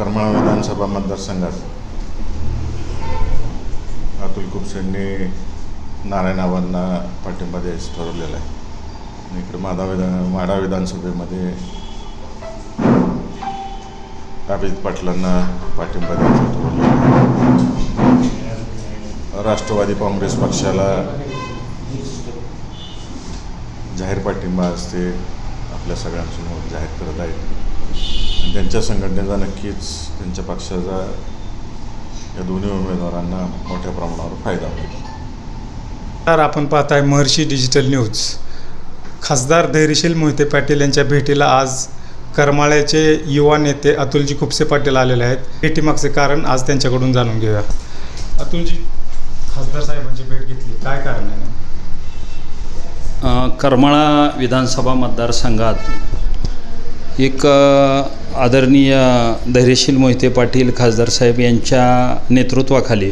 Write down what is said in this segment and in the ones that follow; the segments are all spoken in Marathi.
करमाळा विधानसभा मतदारसंघात अतुल नारायण नारायणाबांना पाठिंबा द्यायचं ठरवलेलं आहे. आणि इकडे माधा विधान माढा विधानसभेमध्ये अभिजित पाटलांना पाठिंबा द्यायचं ठरवलेलं आहे. राष्ट्रवादी काँग्रेस पक्षाला जाहीर पाठिंबा असते आपल्या सगळ्यांसमोर जाहीर करत आहेत. आणि त्यांच्या संघटनेचा नक्कीच त्यांच्या पक्षाचा या दोन्ही उमेदवारांना मोठ्या प्रमाणावर फायदा होईल. तर आपण पाहताय महर्षी डिजिटल न्यूज. खासदार धैर्यशील मोहिते पाटील यांच्या भेटीला आज करमाळ्याचे युवा नेते अतुलजी खुपसे पाटील आलेले आहेत. भेटीमागचे कारण आज त्यांच्याकडून जाणून घेऊया. अतुलजी खासदार साहेबांची भेट घेतली. काय कारण आहे अ, करमाळा विधानसभा मतदारसंघात एक आदरणीय धैर्यशील मोहिते पाटील खासदार साहेब यांच्या नेतृत्वाखाली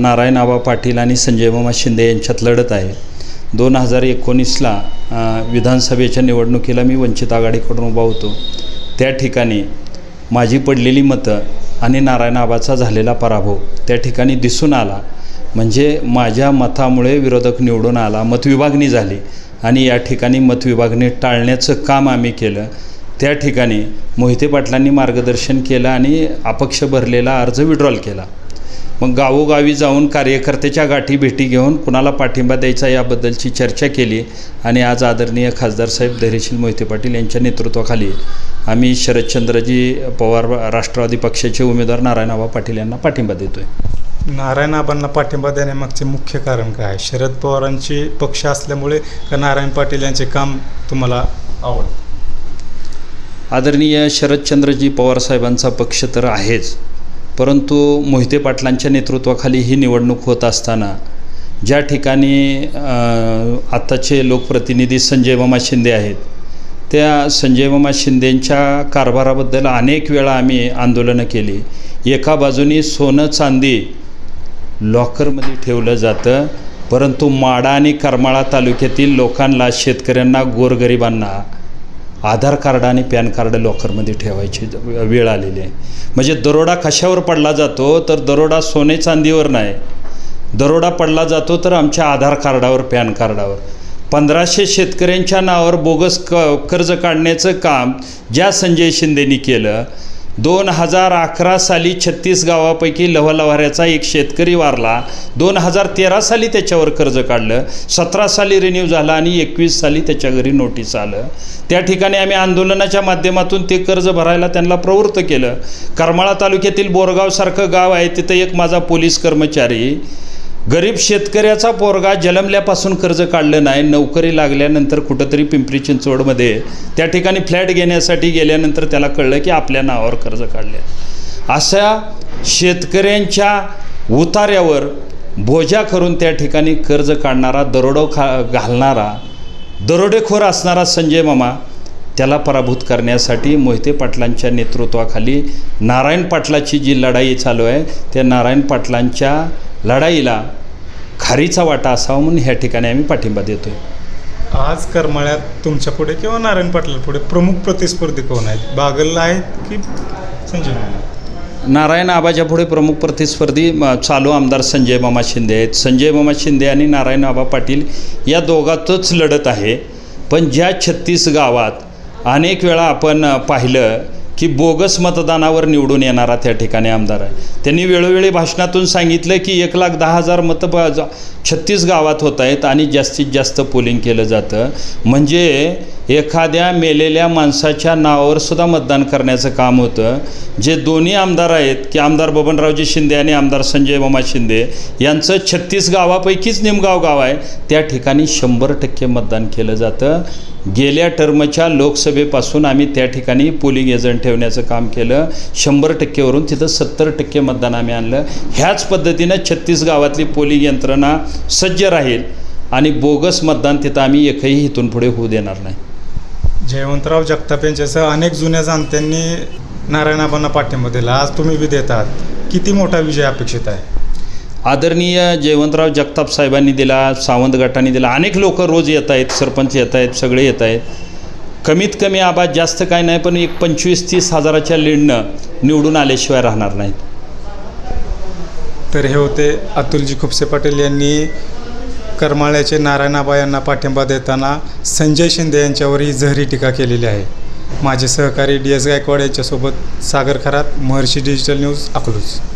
नारायण आबा पाटील आणि संजय मामा शिंदे यांच्यात लढत आहे. दोन हजार एकोणीसला विधानसभेच्या निवडणुकीला मी वंचित आघाडीकडून उभा होतो. त्या ठिकाणी माझी पडलेली मतं आणि नारायण आबाचा झालेला पराभव त्या ठिकाणी दिसून आला. म्हणजे माझ्या मतामुळे विरोधक निवडून आला मतविभागणी झाली आणि या ठिकाणी मतविभागणी टाळण्याचं काम आम्ही केलं. त्या ठिकाणी मोहिते पाटलांनी मार्गदर्शन केलं आणि अपक्ष भरलेला अर्ज विड्रॉल केला. मग गावोगावी जाऊन कार्यकर्त्याच्या गाठी भेटी घेऊन कुणाला पाठिंबा द्यायचा याबद्दलची चर्चा केली आणि आज आदरणीय खासदार साहेब धैर्यशील मोहिते पाटील यांच्या नेतृत्वाखाली आम्ही शरदचंद्रजी पवार राष्ट्रवादी पक्षाचे उमेदवार नारायणाबा पाटील यांना पाठिंबा देतो आहे नारायणाबांना पाठिंबा देण्यामागचे मुख्य कारण काय आहे? शरद पवारांचे पक्ष असल्यामुळे का नारायण पाटील यांचे काम तुम्हाला आवडतं? आदरणीय शरदचंद्रजी पवारसाहेबांचा पक्ष तर आहेच. परंतु मोहिते पाटलांच्या नेतृत्वाखाली ही निवडणूक होत असताना ज्या ठिकाणी आत्ताचे लोकप्रतिनिधी संजय मामा शिंदे आहेत त्या संजय मामा शिंदेंच्या कारभाराबद्दल अनेक वेळा आम्ही आंदोलनं केली. एका बाजूनी सोनं चांदी लॉकरमध्ये ठेवलं जातं परंतु माडा आणि करमाळा तालुक्यातील लोकांना शेतकऱ्यांना गोरगरिबांना आधार कार्ड आणि पॅन कार्ड लॉकरमध्ये ठेवायची वेळ आलेली आहे. म्हणजे दरोडा कशावर पडला जातो? तर दरोडा सोने चांदीवर नाही. दरोडा पडला जातो तर आमच्या आधार कार्डावर पॅन कार्डावर. पंधराशे शेतकऱ्यांच्या नावावर बोगस क कर्ज काढण्याचं काम ज्या संजय शिंदेनी केलं दोन हजार अकरा साली छत्तीस गावापैकी लव्हलवाऱ्याचा एक शेतकरी वारला. दोन हजार तेरा साली त्याच्यावर कर्ज काढलं. सतरा साली रिन्यू झाला आणि एकवीस साली त्याच्या घरी नोटीस आलं. त्या ठिकाणी आम्ही आंदोलनाच्या माध्यमातून ते कर्ज भरायला त्यांना प्रवृत्त केलं. करमाळा तालुक्यातील बोरगावसारखं गाव आहे तिथं एक माझा पोलीस कर्मचारी गरीब शेतकऱ्याचा पोरगा जन्मल्यापासून कर्ज काढलं नाही नोकरी लागल्यानंतर कुठंतरी पिंपरी चिंचवडमध्ये त्या ठिकाणी फ्लॅट घेण्यासाठी गेल्यानंतर त्याला कळलं की आपल्या नावावर कर्ज काढले अशा शेतकऱ्यांच्या उतार्यावर बोजा करून त्या ठिकाणी कर्ज काढणारा दरोडो खा घालणारा दरोडेखोर असणारा संजय मामा त्याला पराभूत करण्यासाठी मोहिते पाटलांच्या नेतृत्वाखाली नारायण पाटलाची जी लढाई चालू आहे त्या नारायण पाटलांच्या लढाईला खारीचा वाटा असावा म्हणून ह्या ठिकाणी आम्ही पाठिंबा देतो आहे आज करमाळ्यात तुमच्यापुढे किंवा नारायण पाटील पुढे प्रमुख प्रतिस्पर्धी कोण आहेत? बागल आहेत की संजय? नारायण आबाच्या पुढे प्रमुख प्रतिस्पर्धी चालू आमदार संजय मामा शिंदे आहेत. संजय मामा शिंदे आणि नारायण आबा पाटील या दोघातच लढत आहे. पण ज्या छत्तीस गावात अनेक वेळा आपण पाहिलं की बोगस मतदानावर निवडून येणारा त्या ठिकाणी आमदार आहे. त्यांनी वेळोवेळी भाषणातून सांगितलं की एक लाख दहा हजार मतं ब- छत्तीस गावात होत आहेत आणि जास्तीत जास्त पोलिंग केलं जातं. म्हणजे एखाद्या मेलेल्या माणसाच्या नावावर सुद्धा मतदान करण्याचं काम होतं. जे दोन्ही आमदार आहेत की आमदार बबनरावजी शिंदे आणि आमदार संजय मामा शिंदे यांचं छत्तीस गावापैकीच निमगाव गाव आहे. त्या ठिकाणी शंभर टक्के मतदान केलं जातं. गेल्या टर्मच्या लोकसभेपासून आम्ही त्या ठिकाणी पोलिंग एजंट ठेवण्याचं काम केलं. शंभर टक्केवरून तिथं सत्तर टक्के मतदान आम्ही आणलं. ह्याच पद्धतीनं छत्तीस गावातली पोलिंग यंत्रणा सज्ज राहील आणि बोगस मतदान तिथं आम्ही एकही इथून पुढे होऊ देणार नाही. जयवंतराव जगताप यांच्यासह अनेक जुन्या जाणत्यांनी नारायणाबांना पाठिंबा दिला. आज तुम्ही बी देतात किती मोठा विजय अपेक्षित आहे? आदरणीय जयवंतराव जगताप साहेबांनी दिला सावंत गटाने दिला. अनेक लोक रोज येत आहेत सरपंच येत आहेत सगळे येत आहेत. कमीत कमी आबाद जास्त काय नाही पण एक पंचवीस तीस हजाराच्या लीडनं निवडून आल्याशिवाय राहणार नाहीत. तर हे होते अतुलजी खुपसे पाटील यांनी करमाळ्याचे नारायणाबा यांना पाठिंबा देताना संजय शिंदे यांच्यावरही जहरी टीका केलेली आहे. माझे सहकारी डी एस गायकवाड यांच्यासोबत सागर खरात महर्षी डिजिटल न्यूज अकलूज.